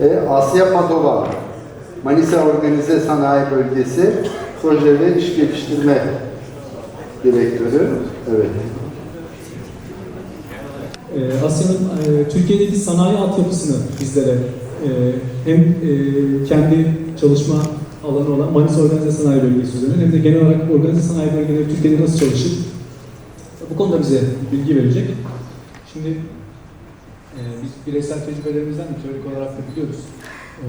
E, Asya Padova, Manisa Organize Sanayi Bölgesi Proje ve İş Geliştirme Direktörü. Evet. Ee, Asya'nın e, Türkiye'deki sanayi altyapısını bizlere e, hem e, kendi çalışma alanı olan Manisa Organize Sanayi Bölgesi üzerine hem de genel olarak organize sanayi bölgeleri Türkiye'de nasıl çalışır? Bu konuda bize bilgi verecek. Şimdi e, biz bireysel tecrübelerimizden de teorik olarak da biliyoruz. E,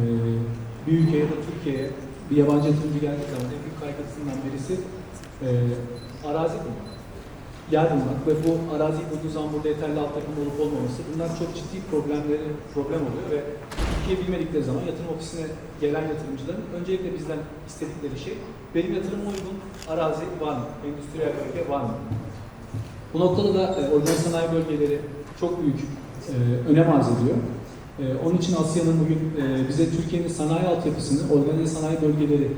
bir ülkeye ya da Türkiye'ye bir yabancı yatırımcı geldiği zaman en büyük kaygısından birisi e, arazi bulmak yer bulmak ve bu araziyi bulduğu zaman burada yeterli alt takım olup olmaması bunlar çok ciddi problemleri problem oluyor ve Türkiye bilmedikleri zaman yatırım ofisine gelen yatırımcıların öncelikle bizden istedikleri şey benim yatırıma uygun arazi var mı? Endüstriyel bölge var mı? Bu noktada da e, organize sanayi bölgeleri çok büyük e, önem arz ediyor. E, onun için Asya'nın bugün e, bize Türkiye'nin sanayi altyapısını organize sanayi bölgeleri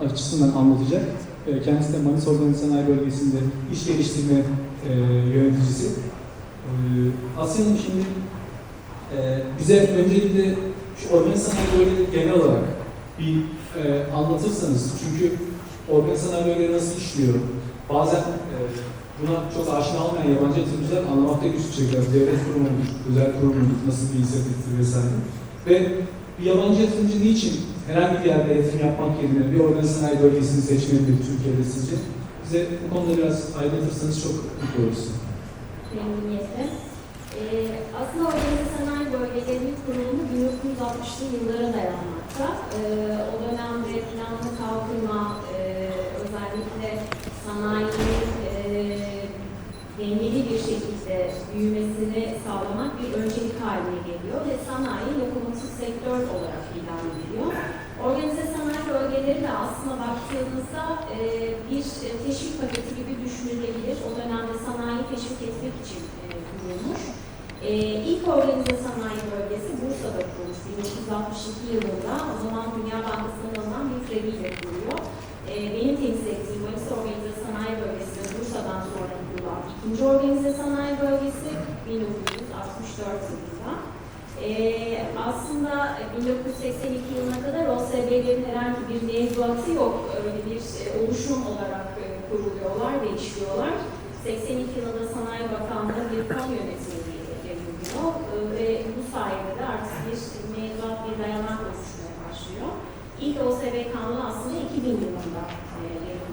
açısından anlatacak. E, Kendisi de Manisa Organize Sanayi Bölgesi'nde iş geliştirme e, yöneticisi. E, Asya'nın şimdi e, bize öncelikle şu organize sanayi bölgeleri genel olarak bir e, anlatırsanız. Çünkü organize sanayi bölgeleri nasıl işliyor? Bazen e, buna çok aşina olmayan yabancı yatırımcılar anlamakta güçlük çekiyor. Devlet kurumu mudur, özel kurum mudur, nasıl bir inisiyatiftir vesaire. Ve bir yabancı yatırımcı niçin herhangi bir yerde yatırım yapmak yerine bir organize sanayi bölgesini seçmelidir Türkiye'de sizce? Bize bu konuda biraz aydınlatırsanız çok mutlu oluruz. memnuniyetle. Ee, aslında organize sanayi bölgelerinin kurulumu 1960'lı yıllara dayanmakta. Ee, o dönemde planlı kalkınma, e, özellikle sanayinin dengeli bir şekilde büyümesini sağlamak bir öncelik haline geliyor ve sanayi lokomotif sektör olarak ilan ediliyor. Organize sanayi bölgeleri de aslında baktığımızda e, bir teşvik paketi gibi düşünülebilir. O dönemde sanayi teşvik etmek için e, kurulmuş. E, ilk organize sanayi bölgesi Bursa'da kurulmuş 1962 yılında. O zaman Dünya Bankası'ndan alınan bir krediyle kuruluyor. E, benim temsil ettiğim Manisa Organize Sanayi Bölgesi de Bursa'dan sonra kurulan ikinci organize sanayi bölgesi 1964 yılında. Ee, aslında 1982 yılına kadar OSB'lerin herhangi bir mevzuatı yok. Öyle bir e, oluşum olarak e, kuruluyorlar ve işliyorlar. 82 yılında Sanayi Bakanlığı bir kamu yönetmeliği yapılıyor Ee, ve bu sayede de artık bir mevzuat, bir dayanak oluşmaya başlıyor. İlk OSB kanunu aslında 2000 yılında e, yayınlanıyor.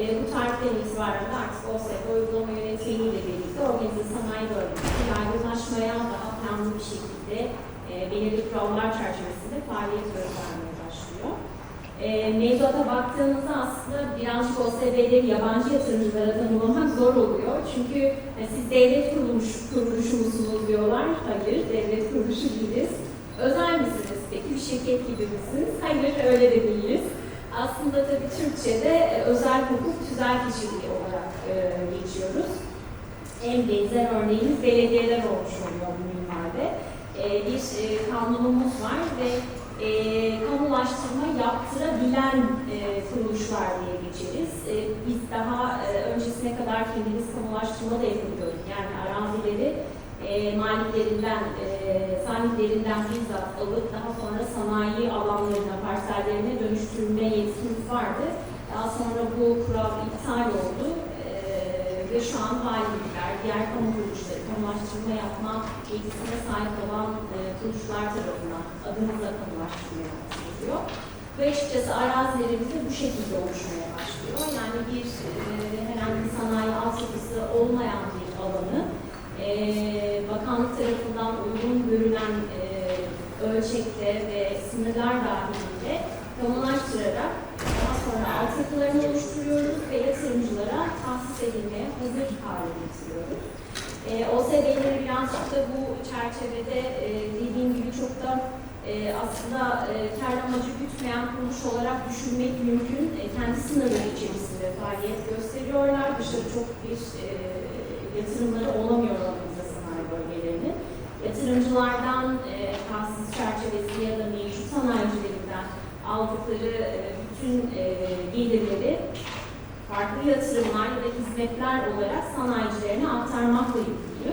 E, bu tarihten itibaren de artık OSB uygulama yönetmeliğiyle birlikte organize sanayi bölgesi yaygınlaşmaya daha planlı bir şekilde e, belirli kurallar çerçevesinde faaliyet göstermeye başlıyor. E, mevzuata baktığımızda aslında birazcık OSB'leri yabancı yatırımcılara tanımlamak zor oluyor. Çünkü e, siz devlet kuruluş, kuruluşu musunuz diyorlar. Hayır, devlet kuruluşu değiliz. Özel misiniz? Peki bir şirket gibi misiniz? Hayır, öyle de değiliz. Aslında tabii Türkçe'de e, özel hukuk tüzel kişiliği olarak e, geçiyoruz. En benzer örneğimiz belediyeler olmuş oluyor bu minvalde. E, bir e, kanunumuz var ve e, kamulaştırma yaptırabilen e, kuruluşlar diye geçeriz. E, biz daha e, öncesine kadar kendimiz kamulaştırma da yapıyorduk. Yani arazileri e, maliklerinden, e, sahiplerinden bizzat alıp daha sonra sanayi alanlarına, parsellerine dönüştürme yetkimiz vardı. Daha sonra bu kural iptal oldu e, ve şu an valilikler, diğer kamu kuruluşları, kamulaştırma yapma yetkisine sahip olan e, kuruluşlar tarafından adımızla kamulaştırma yapılıyor. Ve açıkçası arazilerimiz de bu şekilde oluşmaya başlıyor. Yani bir e, herhangi bir sanayi altyapısı olmayan bir alanı e, bakanlık tarafından uygun görülen e, ölçekte ve sınırlar dahilinde kamulaştırarak daha sonra altyapılarını oluşturuyoruz ve yatırımcılara tahsis edilmeye hazır hale getiriyoruz. E, OSB'leri birazcık da bu çerçevede e, dediğim gibi çok da e, aslında e, kar amacı gütmeyen kuruluş olarak düşünmek mümkün. E, kendi sınırları içerisinde faaliyet gösteriyorlar. Dışarı çok bir e, yatırımları olamıyor organize sanayi bölgelerinin. Yatırımcılardan e, aldıkları e, bütün e, gelirleri farklı yatırımlar ve hizmetler olarak sanayicilerine aktarmakla yükümlü.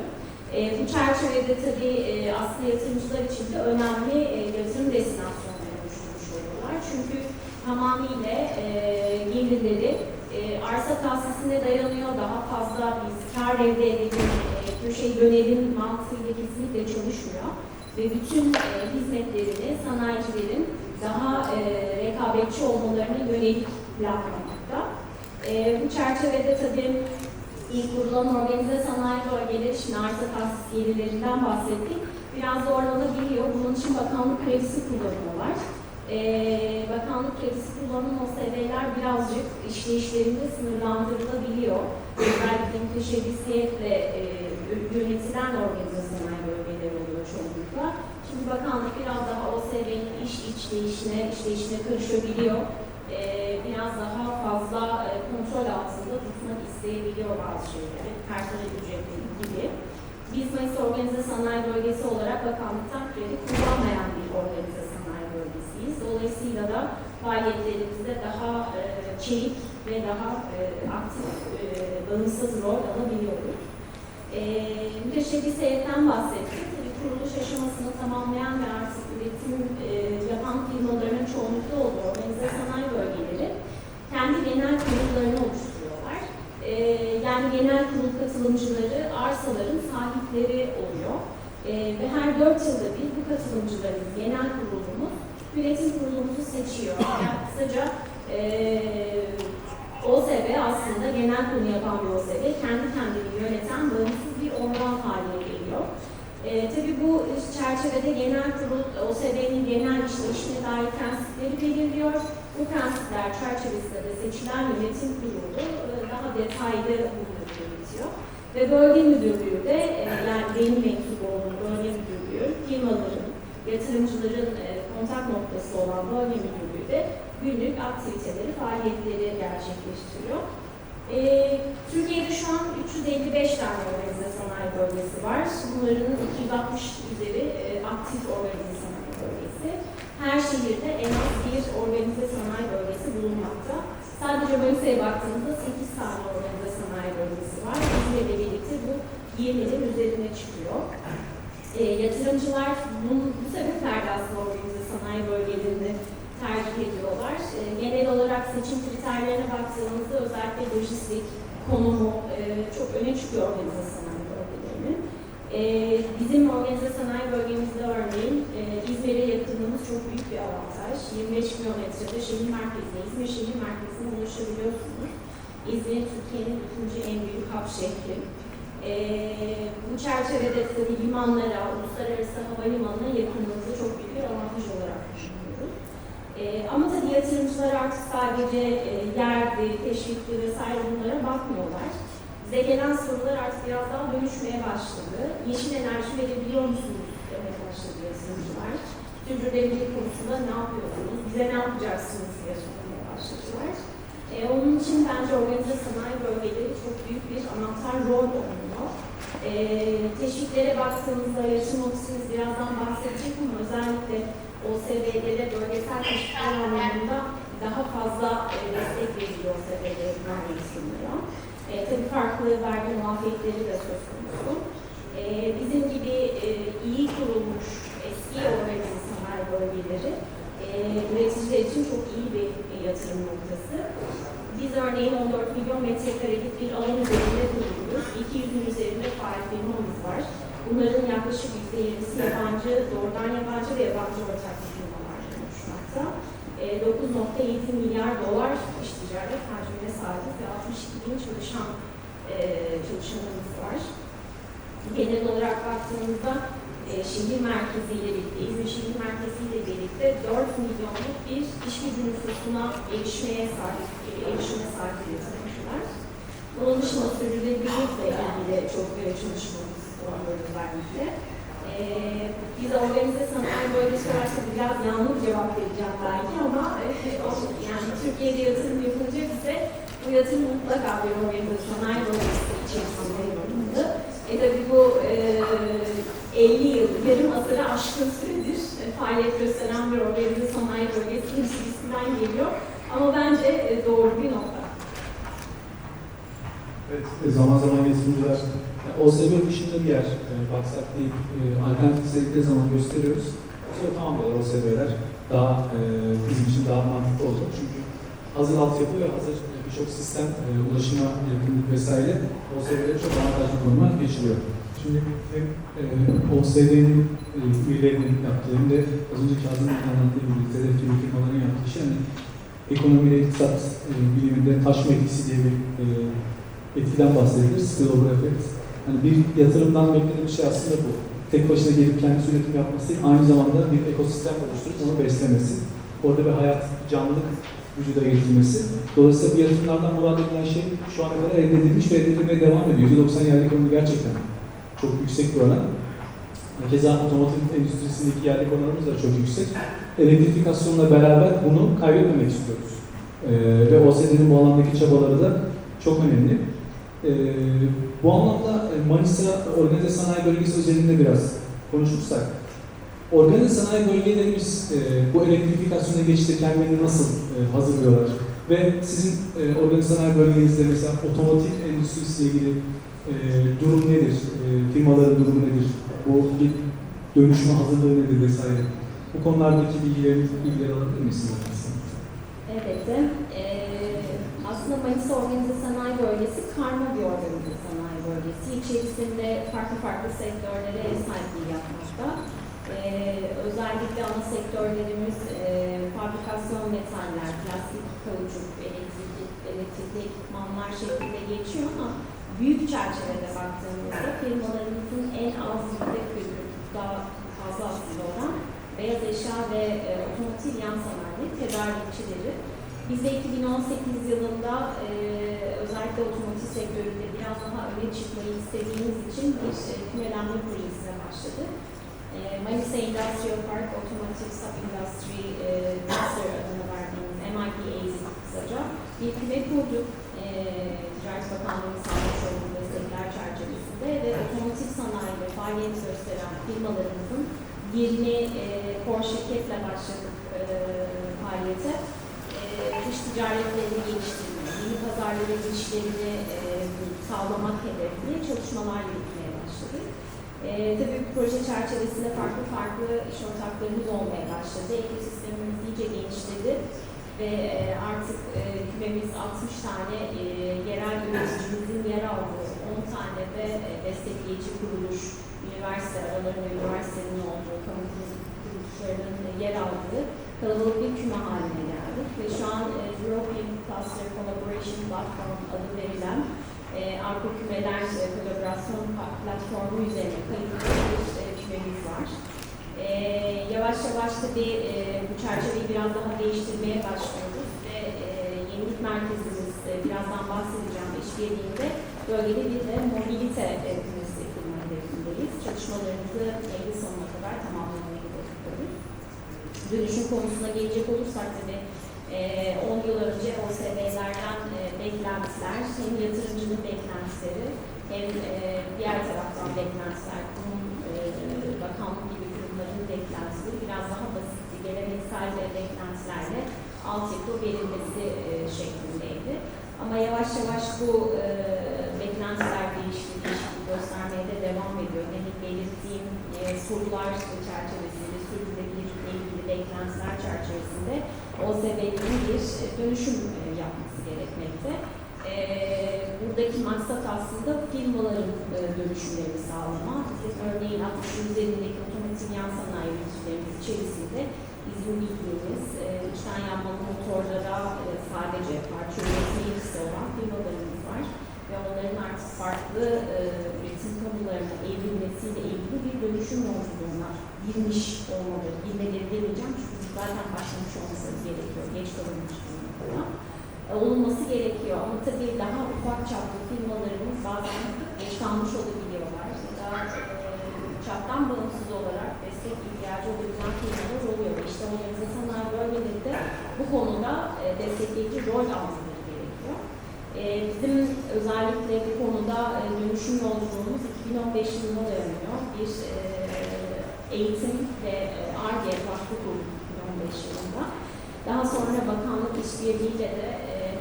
E, bu çerçevede tabii aslında yatırımcılar için de önemli yatırım destinasyonları oluşturmuş oluyorlar. Çünkü tamamıyla gelirleri arsa tahsisine dayanıyor, daha fazla biz kar elde edelim, köşe yönelim mantığıyla kesinlikle çalışmıyor ve bütün hizmetlerini sanayicilerin daha e, rekabetçi olmalarına yönelik planlamakta. E, bu çerçevede tabii ilk kurulan organize sanayi bölgeleri, şimdi arsa tahsis gelirlerinden bahsettik. Biraz zorlanabiliyor. Bunun için bakanlık kredisi kullanıyorlar. Ee, bakanlık kredisi kullanan OSB'ler birazcık işleyişlerinde sınırlandırılabiliyor. Özellikle müteşebbissiyetle e, yönetilen organize sanayi bölgeleri oluyor çoğunlukla. Şimdi bakanlık biraz daha OSB'nin iş işleyişine, işleyişine karışabiliyor. Ee, biraz daha fazla e, kontrol altında tutmak isteyebiliyor bazı şeyleri, personel ücretleri gibi. Biz Mayıs Organize Sanayi Bölgesi olarak bakanlıktan kredi kullanmayan bir organize sanayi bölgesiyiz. Dolayısıyla da faaliyetlerimizde daha e, çevik ve daha e, aktif, e, bağımsız rol alabiliyoruz. E, müteşebbis heyetten bahsettik. Kuruluş aşamasını tamamlayan ve artık üretim e, yapan firmaların çoğunlukta olduğu organize sanayi bölgeleri kendi genel kurullarını oluşturuyorlar. Ee, yani genel kurul katılımcıları arsaların sahipleri oluyor. Ee, ve her dört yılda bir bu katılımcıların genel kurulumuz üretim kurulumuzu seçiyor. Yani kısaca ee, OSB aslında genel kurulu yapan bir OSB, kendi kendini yöneten bağımsız bir organ haline geliyor. Ee, tabii bu çerçevede genel kurul OSB'nin genel işleyişine dair prensipleri belirliyor. Bu prensipler çerçevesinde de seçilen yönetim kurulu e, daha detaylı bunları yönetiyor. Ve bölge müdürlüğü de e, yani benim mensup olduğum bölge müdürlüğü, firmaların, yatırımcıların e, kontak noktası olan bölge müdürlüğü de günlük aktiviteleri, faaliyetleri gerçekleştiriyor. E, Türkiye'de şu an 355 tane organize sanayi bölgesi var. Bunların 260 üzeri e, aktif organize sanayi bölgesi. Her şehirde en az bir organize sanayi bölgesi bulunmakta. Sadece Manisa'ya baktığımızda 8 tane organize sanayi bölgesi var. İzmir'le birlikte bu 20'nin üzerine çıkıyor. E, yatırımcılar bunun, bu sebeplerle aslında organize sanayi bölgelerini tercih ediyorlar. E, genel olarak seçim kriterlerine baktığımızda özellikle lojistik, konumu e, çok öne çıkıyor organize sanayi bölgelerinin. E, bizim organize sanayi bölgemizde örneğin e, İzmir'e yakınlığımız çok büyük bir avantaj. 25 kilometrede şehir merkezine, İzmir şehir merkezine ulaşabiliyorsunuz. İzmir Türkiye'nin ikinci en büyük hap şehri. E, bu çerçevede tabii limanlara, uluslararası havalimanına yakınlığımızda çok büyük bir avantaj olarak düşünüyoruz. E, ama tabii yatırımcılar artık sadece e, yerdi, teşvikti vesaire bunlara bakmıyorlar. Bize gelen sorular artık biraz daha dönüşmeye başladı. Yeşil enerji verebiliyor musunuz demeye başladı yatırımcılar. Sürdürülebilirlik konusunda ne yapıyorsunuz, bize ne yapacaksınız diye sormaya başladılar. E, onun için bence organize sanayi bölgeleri çok büyük bir anahtar rol oynuyor. E, teşviklere baktığımızda yatırım ofisimiz birazdan bahsedecek ama özellikle OSB'lere bölgesel teşvikler anlamında daha fazla e, destek veriliyor OSB'lere yatırımlara. E, tabii farklı vergi muafiyetleri de söz konusu. E, bizim gibi e, iyi kurulmuş eski organize sanayi bölgeleri e, üreticiler için çok iyi bir e, yatırım noktası. Biz örneğin 14 milyon metrekarelik bir alan üzerinde kuruluyuz. 200'ün üzerinde faal firmamız var. Bunların yaklaşık %20'si yabancı, doğrudan yabancı ortak firmalardan oluşmakta. E, 9.7 milyar dolar iş ticaret hacmine sahip ve 62 bin çalışan e, çalışanımız var. Genel olarak baktığımızda e, şehir merkeziyle birlikte, İzmir şehir merkeziyle birlikte 4 milyonluk bir iş gücü nüfusuna erişmeye sahip, erişime sahip yatırımcılar. Bunun dışında sürdürülebilirlikle ilgili çok e, çalışmamız var özellikle. E, biz organize sanayi olarak tabii biraz yanlış cevap vereceğim belki ama e, yani Türkiye'de yatırım bize bu yatırım mutlaka bir organize sanayi bölgesi içerisinde yapılmalı. E tabi bu e, 50 yıl, yarım asırı aşkın süredir e, faaliyet gösteren bir organize sanayi bölgesi ilişkisinden geliyor. Ama bence e, doğru bir nokta. Evet, e, zaman zaman yatırımcılar yani OSB dışında bir yer e, baksak deyip e, alternatif istedikleri zaman gösteriyoruz. Sonra tamam diyorlar OSB'ler daha e, bizim için daha mantıklı olacak çünkü hazır altyapı ve hazır e, birçok sistem e, ulaşıma yakınlık vesaire OSB'lere çok avantajlı konuma geçiriyor. Şimdi hem e, OSB'nin e, üyelerinin yaptığı hem de az önce Kazım'ın anlattığı ZDF gibi firmaların yaptığı şey hani ekonomiyle iktisat e, biliminde taşma etkisi diye bir e, etkiden bahsedilir. Spillover effect. Hani bir yatırımdan beklenen şey aslında bu. Tek başına gelip kendisi üretim yapması aynı zamanda bir ekosistem oluşturup onu beslemesi. Orada bir hayat, canlılık vücuda getirmesi. Dolayısıyla bu yatırımlardan murad edilen şey şu ana kadar elde edilmiş ve elde edilmeye devam ediyor. %90 yerli ekonomi gerçekten çok yüksek bir oran. Keza otomotiv endüstrisindeki yerli oranımız da çok yüksek. Elektrifikasyonla beraber bunu kaybetmemek istiyoruz. Ee, ve OSD'nin bu alandaki çabaları da çok önemli. Ee, bu anlamda e, Manisa Organize Sanayi Bölgesi özelinde biraz konuşursak, organize sanayi bölgelerimiz e, bu elektrifikasyona geçişte kendilerini nasıl e, hazırlıyorlar? Ve sizin e, organize sanayi bölgenizde mesela otomotiv endüstrisiyle ilgili e, durum nedir? E, firmaların durumu nedir? Bu bir dönüşüme hazırlığı nedir vesaire? Bu konulardaki bilgileri, bilgileri alabilir misiniz? Elbette. Ee, aslında Manisa Organize Sanayi Bölgesi karma bir organize sanayi bölgesi. İçerisinde farklı farklı sektörlere ev sahipliği yapmakta. Ee, özellikle ana sektörlerimiz e, fabrikasyon metaller, plastik, kauçuk, elektrik, elektrikli ekipmanlar şeklinde geçiyor ama büyük çerçevede baktığımızda firmalarımızın en az yüzde daha fazla aslında oran beyaz eşya ve e, otomotiv yan sanayi tedarikçileri. Biz de 2018 yılında e, özellikle otomotiv sektöründe biraz daha öne çıkmayı istediğimiz için bir e, kümelenme projesine başladık. E, Manisa Industrial Park Automotive Sub-Industry e, Cluster adını verdiğimiz MIPA'si kısaca bir küme kurduk. E, Ticaret Bakanlığı'nın sağlamış olduğu destekler çerçevesinde ve otomotiv sanayide faaliyet gösteren firmalarımızın 20 e, core şirketle başladık e, faaliyete. Dış ticaretlerini geliştirme, yeni pazarlara girişlerini e, sağlamak hedefli çalışmalar yürütmeye başladık. E, tabii bu proje çerçevesinde farklı farklı iş ortaklarımız olmaya başladı. Ekosistemimiz iyice genişledi ve e, artık e, kümemiz 60 tane e, yerel üreticimizin yer aldığı, 10 tane de e, destekleyici kuruluş, üniversite aralarında üniversitenin olduğu, kamu kuruluşlarının yer aldığı kalabalık bir küme haline geldik. Ve şu an e, European Cluster Collaboration Platform adı verilen e, Avrupa Kümeler e, Kolaborasyon Platformu üzerine kayıtlı bir e, kümemiz var. E, yavaş yavaş tabii e, bu çerçeveyi biraz daha değiştirmeye başlıyoruz ve e, yenilik merkezimiz e, birazdan bahsedeceğim işbirliğinde bölgede bir de mobilite e, kümesi kurma hedefindeyiz. Çalışmalarımızı Eylül sonuna kadar tamamlamayı hedefliyoruz. Dönüşüm konusuna gelecek olursak tabii e, 10 yıl önce OSB'lerden e, beklentiler, hem yatırımcının beklentileri hem e, diğer taraftan beklentiler, kurum, e, bakanlık gibi kurumların beklentileri biraz daha basitti. Geleneksel beklentilerle altyapı verilmesi şeklindeydi. Ama yavaş yavaş bu beklentiler değişti, göstermeye de devam ediyor. Demin belirttiğim e, sorular çerçevesinde, sürdürülebilirlikle ilgili beklentiler çerçevesinde OSB'nin bir dönüşüm e, yapması gerekmekte. E, buradaki maksat aslında firmaların e, dönüşümlerini sağlamak. Örneğin 60 üzerindeki otomotiv yan sanayi üreticilerimiz içerisinde izin bildiğimiz e, içten yanmalı motorlara e, sadece parça üretme yetkisi olan firmalarımız var. Ve onların artık farklı e, üretim konularına evrilmesiyle ilgili bir dönüşüm yolculuğuna girmiş olmalı. Girmeleri demeyeceğim çünkü zaten başlamış olması gerekiyor. Geç kalınmış noktada. E, olunması gerekiyor ama tabii daha ufak çaplı firmalarımız bazen geç kalmış olabiliyorlar. Ya da e, çaptan bağımsız olarak destek ihtiyacı olabilen firmalar oluyor. İşte organize sanayi bölgelerinde bu konuda e, destekleyici rol. E, bizim özellikle bu konuda e, dönüşüm yolculuğumuz 2015 yılına dayanıyor. Bir e, eğitim ve e, ARGE vakfı kurduk 2015 yılında. Daha sonra bakanlık işbirliğiyle de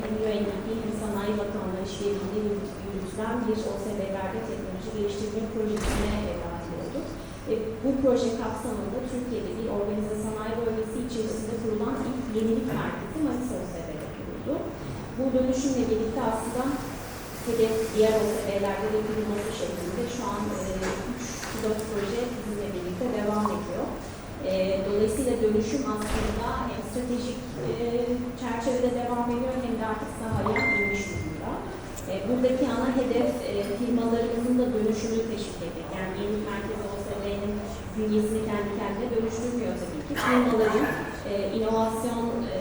hem UNDP hem Sanayi Bakanlığı işbirliğiyle yürüt- yürütülen bir OSB'lerde teknoloji geliştirme projesine dahil olduk. Ve bu proje kapsamında Türkiye'de bir organize sanayi bölgesi içerisinde kurulan ilk yenilik merkezi Manisa OSB'de kuruldu. Bu dönüşümle birlikte aslında hedef diğer OSB'lerde de duyulması şeklinde şu an 3-4 proje bizimle birlikte devam ediyor. E, Dolayısıyla dönüşüm aslında hem stratejik e, çerçevede devam ediyor hem de artık sahaya inmiş durumda. E, Buradaki ana hedef e, firmalarımızın da dönüşümünü teşvik etmek. Yani yeni merkez OSB'nin bünyesini kendi kendine dönüştürmüyor tabii ki. Firmaların e, inovasyon e,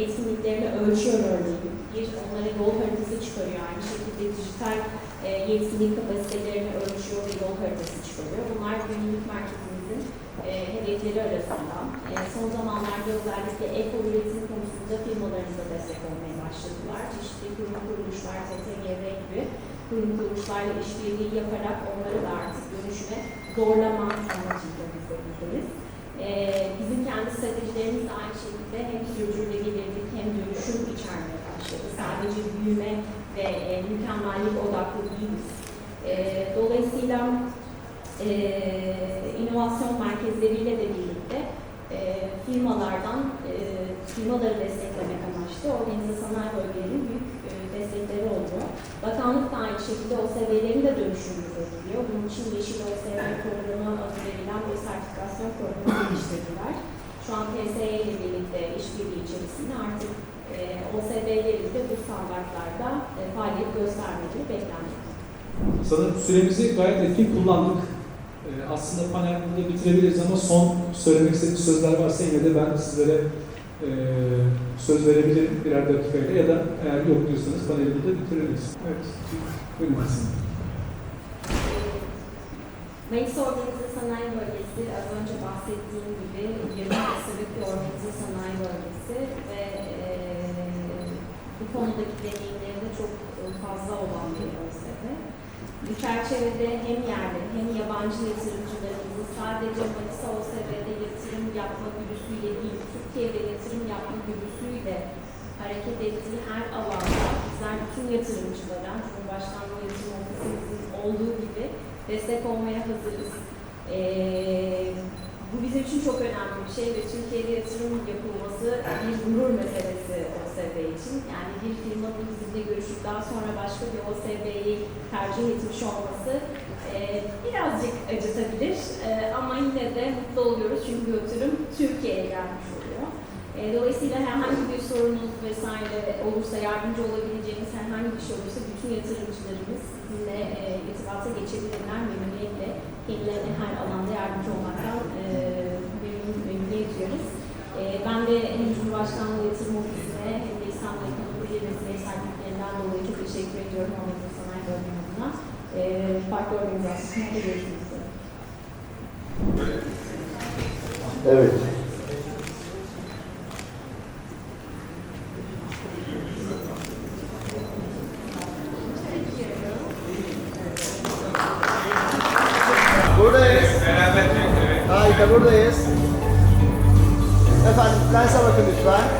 yetkinliklerini ölçüyor örneğin. Bir, onlara yol haritası çıkarıyor. Aynı şekilde dijital e, yetkinlik kapasitelerini ölçüyor ve yol haritası çıkarıyor. Bunlar günlük merkezimizin e, hedefleri arasında. E, son zamanlarda özellikle eko üretim konusunda firmalarımıza destek olmaya başladılar. Çeşitli kurum kuruluşlar, TTGV gibi kurum kuruluşlarla işbirliği yaparak onları da artık dönüşüme zorlama amacıyla biz. E, bizim kendi stratejilerimiz de aynı şekilde hem sürdürülebilirlik hem dönüşüm içermeye başladı. Sadece büyüme ve e, mükemmellik odaklı değiliz. E, dolayısıyla e, inovasyon merkezleriyle de birlikte e, firmalardan e, firmaları desteklemek amaçlı organize sanayi bölgelerinin büyük destekleri oluyor. Bakanlık da aynı şekilde OSB'lerin de dönüşümünü bekliyor. Bunun için Yeşil OSB programı adı verilen bir sertifikasyon programı geliştirdiler. Şu an TSE ile birlikte işbirliği içerisinde artık e, OSB'lerin de bu standartlarda e, faaliyet göstermeleri beklenmekte. Sanırım süremizi gayet etkin kullandık. Ee, aslında panel burada bitirebiliriz ama son söylemek istediğiniz sözler varsa yine de ben sizlere e, söz verebilirim birer dakikayla ya da eğer yok diyorsanız paneli burada bitiririz. Evet. Buyurun. Mayıs Organize Sanayi Bölgesi az önce bahsettiğim gibi 20 asırlık bir organize sanayi bölgesi ve eee, bu konudaki deneyimleri de çok fazla olan bir OSB. Bu çerçevede hem yerli hem yabancı yatırımcılarımızı sadece Manisa OSB'de yatırım yapma güdüsüyle değil, Türkiye'de yatırım yapma güdüsüyle hareket ettiği her alanda bizler bütün yatırımcılara, Cumhurbaşkanlığı Yatırım Ofisimizin olduğu gibi destek olmaya hazırız. Ee, bu bizim için çok önemli bir şey ve Türkiye'de yatırım yapılması bir gurur meselesi OSB için. Yani bir firmanın bizimle görüşüp daha sonra başka bir OSB'yi tercih etmiş olması e, birazcık acıtabilir E, ama yine de mutlu oluyoruz çünkü yatırım Türkiye'ye gelmiş oluyor. E, dolayısıyla herhangi bir sorunuz vesaire olursa, yardımcı olabileceğimiz herhangi bir şey olursa bütün yatırımcılarımız bizimle e, irtibata geçebilirler memnuniyetle. Kendilerine her alanda yardımcı olmaktan e, memnun, memnuniyet duyuyoruz. E, ben de hem Cumhurbaşkanlığı Yatırım Ofisi'ne hem de İstanbul Ekonomi Birliği ve sertifiklerinden dolayı çok teşekkür ediyorum Organize Sanayi Bölgesi adına. E, farklı organizasyonlarda görüşmek üzere. Evet. Buradayız. Buradayız. Efendim lense bakın lütfen.